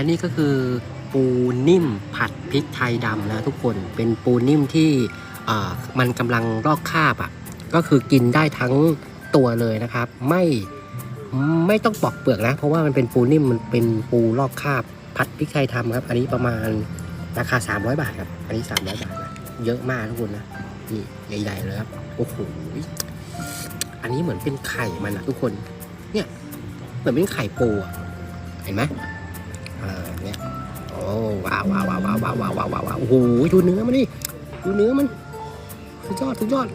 และนี่ก็คือปูนิ่มผัดพริกไทยดำนะทุกคนเป็นปูนิ่มที่มันกำลังลอกคราบอะก็คือกินได้ทั้งตัวเลยนะครับ ไม่ไม่ต้องปอกเปลือกนะ เพราะว่ามันเป็นปูนิ่มมันเป็นปูลอกคราบผัดพริกไทยทำครับ อันนี้ประมาณราคา 300 บาทครับ อันนี้ 300 บาทนะเยอะมากทุกคนนะนี่ใหญ่ๆเลยครับโอ้โหอันนี้เหมือนเป็นไข่มันนะทุกคน เนี่ยเหมือนเป็นไข่ปูอะเห็นไหม อ่าเนี่ยโอ้ว้าวว้าวว้าวว้าวว้าวว้าวว้าวว้าวโอ้โหดูเนื้อมันดิดูเนื้อมันสุดยอดสุดยอด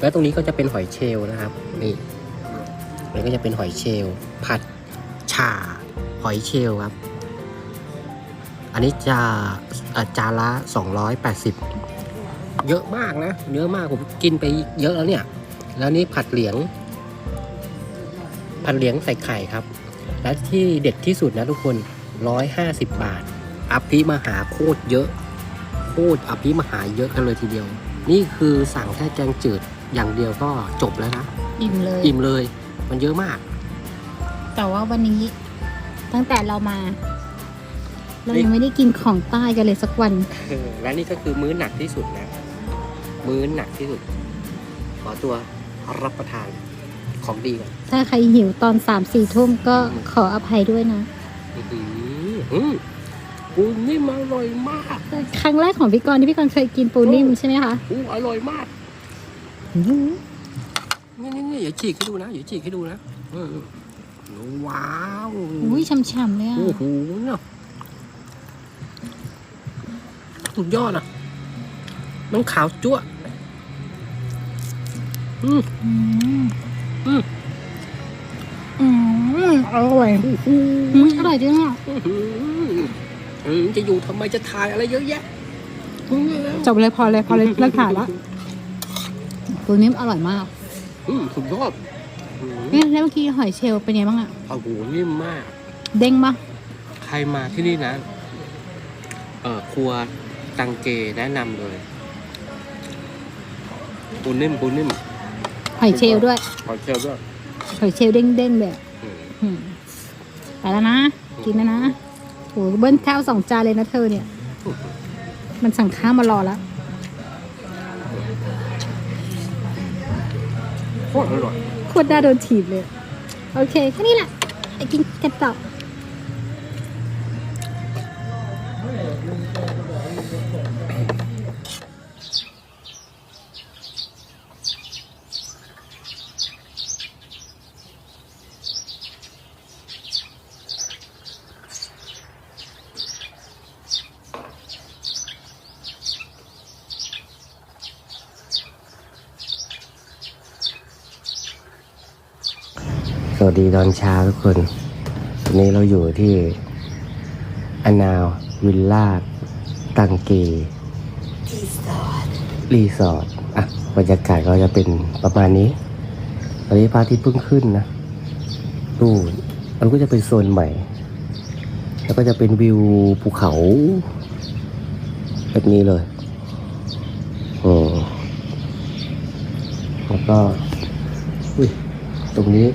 แล้วตรงนี้ก็จะเป็นหอยเชลล์นะครับนี่นี่ก็จะเป็นหอยเชลล์ผัดฉ่าหอยเชลล์ครับ อันนี้จะอ่าจานละ280 เยอะมากนะเยอะมากผมกินไปเยอะแล้วเนี่ย แล้วนี่ผัดเหลียงผัดเหลียงใส่ไข่ครับ และที่เด็ดที่สุดนะทุกคน 150 บาท อภิมหาโคตรเยอะ โคตรอภิมหาเยอะกันเลยทีเดียว นี่คือสั่งแค่แกงจืดอย่างเดียวก็จบแล้วนะ อิ่มเลย อิ่มเลย มันเยอะมาก แต่ว่าวันนี้ตั้งแต่เรามา เรายังไม่ได้กินของใต้กันเลยสักวัน และนี่ก็คือมื้อหนักที่สุดนะ มื้อหนักที่สุด ขอตัวรับประทาน ของดีก่อนถ้าใครหิวตอนสามสี่ทุ่มก็ขออภัยด้วยนะอื้อหืออืมปูนิ่มอร่อยมาก ครั้งแรกของพี่กรณ์ที่พี่กรณ์เคยกินปูนิ่มใช่ไหมคะอู้อร่อยมากอื้อหือนี่นี่นี่อย่าฉีกให้ดูนะอย่าฉีกให้ดูนะเออว้าวอุ้ยช่ำๆเลยอะโอ้โหเนาะสุดยอดอะ น้องขาวจั่วอืม อืมอืมอืมอร่อยโอ้โหอืมอร่อยจริงอะอื้อหืออืมจะอยู่ทำไมจะทายอะไรเยอะแยะอืมจบเลยพอเลยพอเลยเลิกถ่ายละปูนิ่มอร่อยมากอืมสุดยอดอืมเอ๊ะแล้วเมื่อกี้หอยเชลล์เป็นไงบ้างอะโอ้โหนิ่มมาก เด้งปะใครมาที่นี่นะ เอ่อครัวตังเกแนะนำเลยปูนิ่มปูนิ่ม หอยเชลล์ด้วยขอเชลด้วยหอยเชลล์เด้งๆเลยอะอืมอืมไปแล้วนะ กินแล้วนะโหเบิ้ลข้าวสองจานเลยนะเธอเนี่ย มันสั่งข้าวมารอแล้วโคตรอร่อยโคตรน่าโดนถีบเลย โอเคแค่นี้แหละไปกินกันต่อ วัสดีตอนเช้าทุกคนวันนี้เราอยู่ที่อนาววิลล่าตังเกรีสอร์ทอะบรรยากาศก็จะเป็นประมาณนี้ตอนนี้พระอาทิตย์เพิ่งขึ้นนะนู่นมันก็จะเป็นโซนใหม่ แล้วก็จะเป็นวิวภูเขาแบบนี้เลยอืมแล้วก็อุ้ยตรงนี้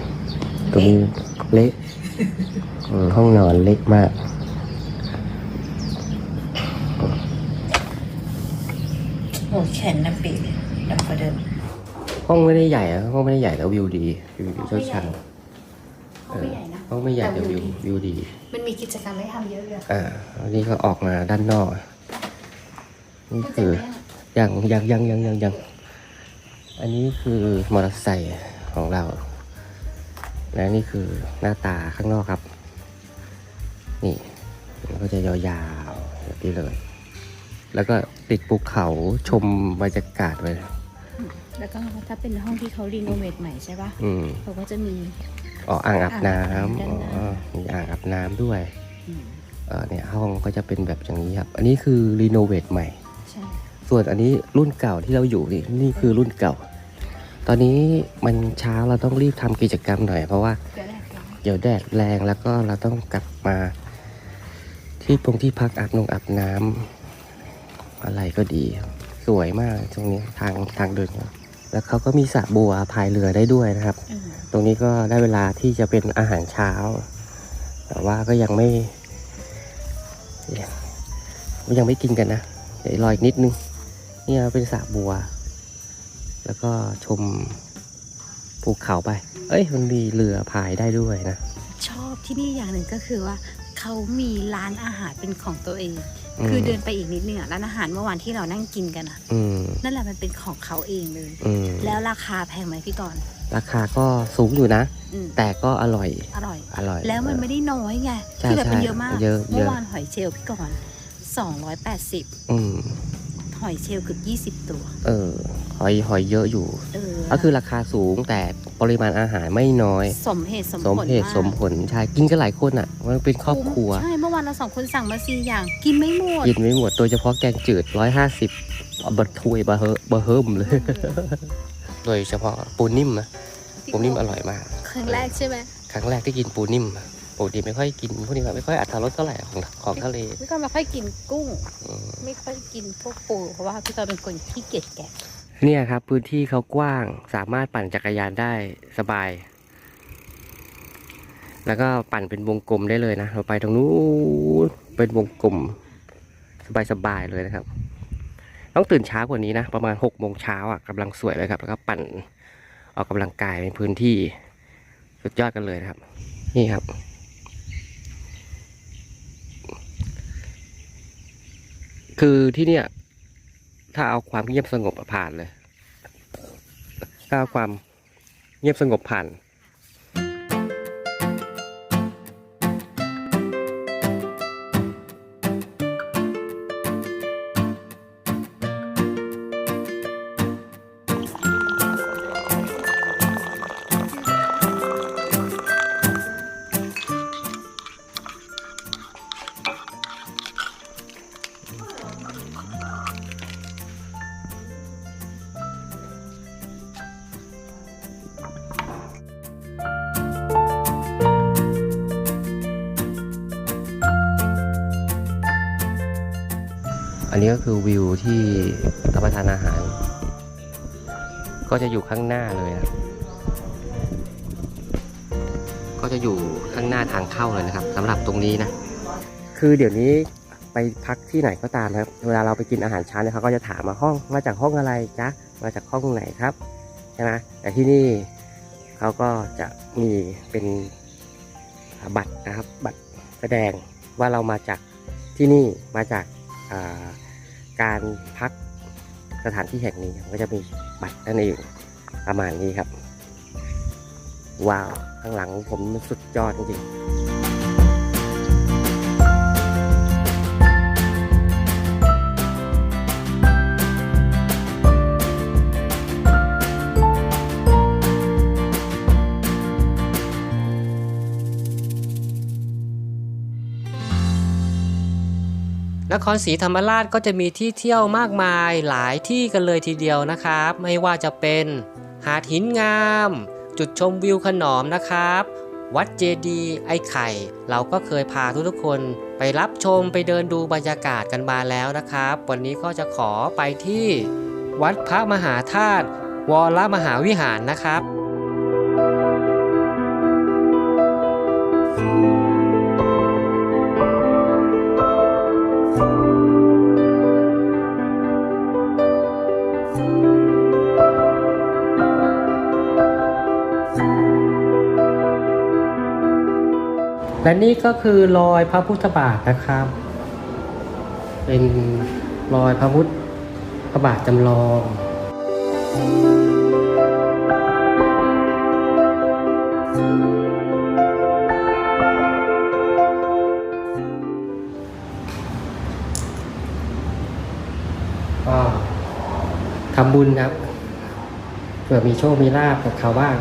ตรงนี้เละอืมห้องนอนเล็กมาก โอ้แขนนะปีดำกว่าเดิมห้องไม่ได้ใหญ่อะห้องไม่ได้ใหญ่แต่วิวดีวิวดีเจ้าชันห้องไม่ใหญ่นะห้องไม่ใหญ่แต่วิววิวดี มันมีกิจกรรมให้ทำเยอะเลยอ่าอันนี้ก็ออกมาด้านนอกนี่คือยังยังยังยังยังยังอันนี้คือมอเตอร์ไซค์ของเรา และนี่คือหน้าตาข้างนอกครับ นี่มันก็จะยาวๆแบบนี้เลย แล้วก็ติดภูเขาชมบรรยากาศไปแล้วก็ถ้าเป็นห้องที่เขารีโนเวทใหม่ใช่ปะอืมเขาก็จะมีอ๋ออ่างอาบน้อ่างอาบำน้ำอ๋อด้านหน้ามีอ่างอาบน้ำด้วยอืมเออเนี่ยห้องก็จะเป็นแบบอย่างนี้ครับ อันนี้คือรีโนเวทใหม่ใช่ส่วนอันนี้รุ่นเก่าที่เราอยู่นี่นี่คือรุ่นเก่า ตอนนี้มันเช้าเราต้องรีบทำกิจกรรมหน่อยเพราะว่าเดี๋ยวแดดแรงแล้วก็เราต้องกลับมา ที่ตรงที่พักอาบนงอาบน้ำอะไรก็ดี สวยมากตรงนี้ทางทางเดินครับแล้วเขาก็มีสระบัวพายเรือได้ด้วยนะครับ ตรงนี้ก็ได้เวลาที่จะเป็นอาหารเช้า แต่ว่าก็ยังไม่ ยังไม่กินกันนะเดี๋ยวรออีกนิดนึงเนี่ยเป็นสระบัว แล้วก็ชมภูเขาไป เอ้ย มันมีเรือพายได้ด้วยนะ ชอบที่นี่อย่างหนึ่งก็คือว่าเขามีร้านอาหารเป็นของตัวเอง อืม คือเดินไปอีกนิดนึงอะร้านอาหารเมื่อวานที่เรานั่งกินกันอะอืมนั่นแหละมันเป็นของเขาเองเลย อืมแล้วราคาแพงไหมพี่กรณ์ราคาก็สูงอยู่นะ อืมแต่ก็อร่อย อร่อย อร่อย แล้วมันไม่ได้น้อยไงใช่คือแบบมันใช่เยอะมากเยอะเยอะ เมื่อวานหอยเชลล์พี่กรณ์สองร้อยแปดสิบอืม หอยเชลล์เกือบยี่สิบตัว เออ หอยหอยเยอะอยู่ เออก็คือราคาสูงแต่ปริมาณอาหารไม่น้อย สมเหตุสมสมผลเหตุากสมผลใช่กินกันหลายคนอะ มันเป็นครอบครัว ใช่ เมื่อวานเราสองคนสั่งมาสี่อย่าง กินไม่หมด กินไม่หมด โดยเฉพาะแกงจืดร้อยห้าสิบบัตถ้วยบะเฮบะเฮิมเลย โดยเฉพาะปูนิ่มนะปูนิ่มอร่อยมาก ครั้งแรกใช่ไหม ครั้งแรกที่กินปูนิ่ม ปกติไม่ค่อยกินพวกนี้แบบไม่ค่อยอัตรรสเท่าไหร่ของของทะเลพี่กรณ์ไม่ค่อยกินกุ้งอืมไม่ค่อยกินพวกปูเพราะว่าพี่กรณ์เป็นคนขี้เกียจแกะเนี่ยครับ พื้นที่เขากว้างสามารถปั่นจักรยานได้สบาย แล้วก็ปั่นเป็นวงกลมได้เลยนะเราไปตรงนู้นเป็นวงกลม สบายๆเลยนะครับ ต้องตื่นเช้ากว่านี้นะ ประมาณหกโมงเช้าอะกำลังสวยเลยครับ แล้วก็ปั่นออกกำลังกายในพื้นที่ สุดยอดกันเลยนะครับ นี่ครับ คือที่เนี่ย ถ้าเอาความเงียบสงบผ่านเลย ถ้าเอาความเงียบสงบผ่าน อันนี้ก็คือวิวที่รับประทานอาหาร ก็จะอยู่ข้างหน้าเลยนะก็จะอยู่ข้างหน้าทางเข้าเลยนะครับสำหรับตรงนี้นะ คือเดี๋ยวนี้ไปพักที่ไหนก็ตามนะครับ เวลาเราไปกินอาหารเช้าเนี่ยเขาก็จะถามมาห้องมาจากห้องอะไรจ๊ะมาจากห้องไหนครับใช่ไหมแต่ที่นี่เขาก็จะมีเป็นบัตรนะครับ บัตรแสดงว่าเรามาจากที่นี่มาจาก การพักสถานที่แห่งนี้ก็จะมีบัตรนั่นเองประมาณนี้ครับ ว้าว ข้างหลังผมสุดยอดจริง นครศรีธรรมราชก็จะมีที่เที่ยวมากมายหลายที่กันเลยทีเดียวนะครับ ไม่ว่าจะเป็นหาดหินงาม จุดชมวิวขนอมนะครับ วัดเจดีย์ไอ้ไข่ เราก็เคยพาทุกๆคนไปรับชมไปเดินดูบรรยากาศกันมาแล้วนะครับ วันนี้ก็จะขอไปที่ วัดพระมหาธาตุวรมหาวิหารนะครับ และนี่ก็คือรอยพระพุทธบาทนะครับ เป็นรอยพระพุทธบาทจำลอง ก็ทำบุญครับเผื่อมีโชค มีลาบกับเขาบ้าง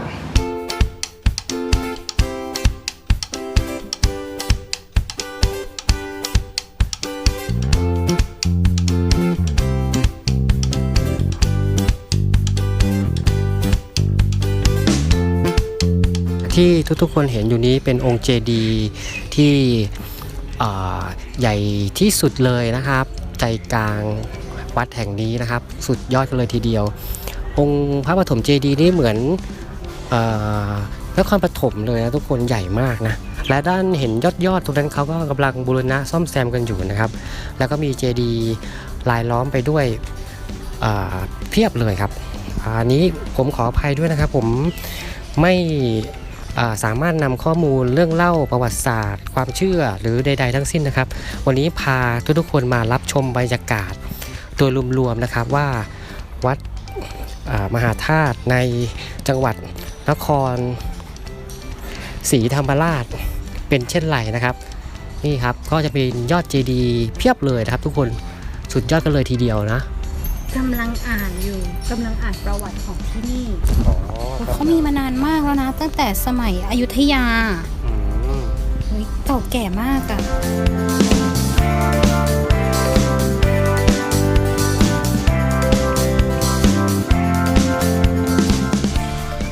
ที่ทุกๆคนเห็นอยู่นี้เป็นองค์เจดีย์ที่ใหญ่ที่สุดเลยนะครับ ใจกลางวัดแห่งนี้นะครับ สุดยอดกันเลยทีเดียว องค์พระปฐมเจดีย์นี่เหมือนนครปฐมเลยนะทุกคนใหญ่มากนะและด้านเห็นยอดยอดตรงนั้นเขาก็กำลังบูรณะซ่อมแซมกันอยู่นะครับ แล้วก็มีเจดีลายล้อมไปด้วยเพียบเลยครับอันนี้ผมขออภัยด้วยนะครับ ผมไม่ สามารถนำข้อมูลเรื่องเล่าประวัติศาสตร์ ความเชื่อหรือใด ๆ ทั้งสิ้นนะครับ วันนี้พาทุกๆคนมารับชมบรรยากาศ โดยรวมๆนะครับว่าวัดมหาธาตุในจังหวัดนครศรีธรรมราชเป็นเช่นไรนะครับ นี่ครับก็จะเป็นยอดเจดีย์เพียบเลยนะครับ ทุกคนสุดยอดกันเลยทีเดียวนะ กำลังอ่านอยู่กำลังอ่านประวัติของที่นี่อ๋อเขามีมานานมากแล้วนะ ตั้งแต่สมัยอยุธยาอืมเฮ้ยเก่าแก่มากอะ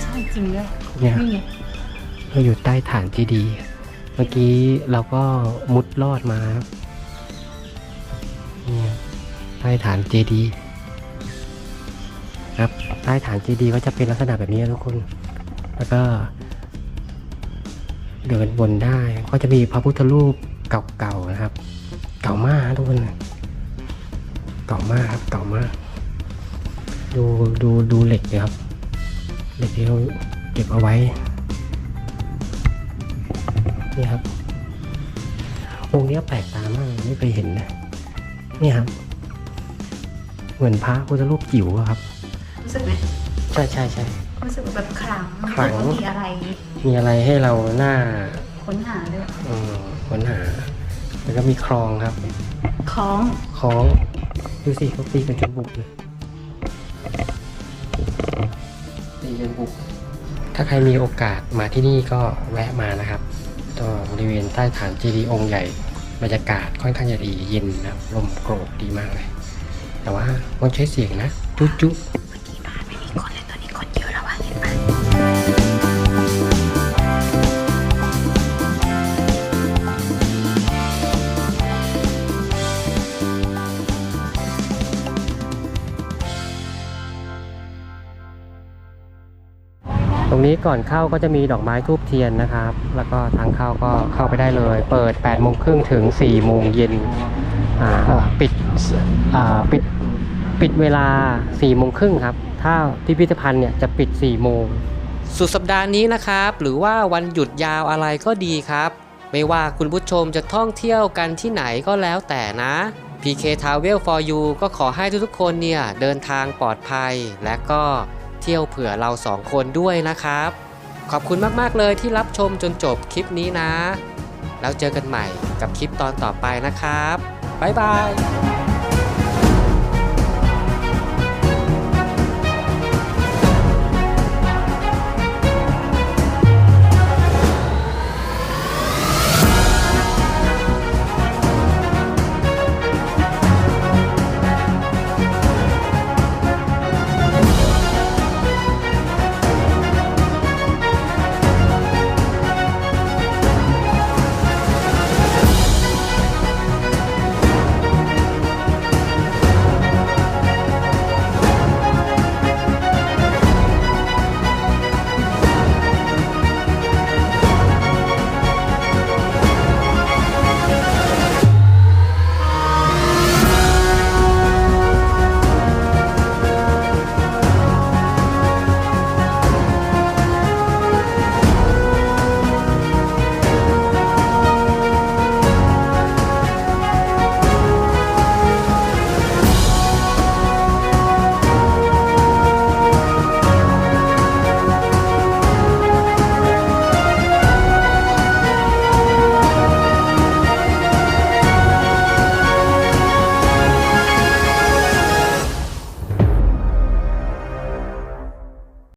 ใช่จริงด้วยเนี่ยนี่ไงเราอยู่ใต้ฐานเจดีย์เมื่อกี้เราก็มุดลอดมาครับเนี่ยใต้ฐานเจดีย์ ครับ ใต้ฐานเจดีย์ก็จะเป็นลักษณะแบบนี้ทุกคน แล้วก็เดินบนได้ก็จะมีพระพุทธรูปเก่าๆนะครับ เก่ามากทุกคนเก่ามากครับเก่ามาก ดูดูดูเหล็กเลยครับเหล็กที่เขาเก็บเอาไว้นี่ครับองค์นี้แปลกตามากไม่เคยเห็นนะนี่ครับ เหมือนพระพุทธรูปจิ๋วครับ สึกไหมใช่ใช่ใช่ รู้สึกแบบขลังขลังรู้สึกว่ามีอะไรมีอะไรให้เราหน้าค้นหาด้วยเอ่อค้นหา แล้วก็มีคลองครับคล้องคล้องดูสิเขาตีกันจนบุกเลยตีจนบุก ถ้าใครมีโอกาสมาที่นี่ก็แวะมานะครับก็บริเวณใต้ฐานเจดีย์องค์ใหญ่บรรยากาศค่อนข้างจะดีเย็นนะครับลมโกรกดีมากเลย แต่ว่าต้องใช้เสียงนะจุ๊จุ นี้ก่อนเข้าก็จะมีดอกไม้ทูบเทียนนะครับ แล้วก็ทางเข้าก็เข้าไปได้เลย เปิด8โมงครึ่งถึง4โมงเย็นอ่าปิดอ่าปิดปิดเวลา4โมงครึ่งครับ ถ้าพิพิธภัณฑ์เนี่ยจะปิด4โมง สุดสัปดาห์นี้นะครับ หรือว่าวันหยุดยาวอะไรก็ดีครับ ไม่ว่าคุณผู้ชมจะท่องเที่ยวกันที่ไหนก็แล้วแต่นะ PK Travel for You ก็ขอให้ทุกๆคนเนี่ยเดินทางปลอดภัยและก็เที่ยวเผื่อเราสองคนด้วยนะครับ ขอบคุณมากๆเลยที่รับชมจนจบคลิปนี้นะ แล้วเจอกันใหม่กับคลิปตอนต่อไปนะครับ บ๊ายบาย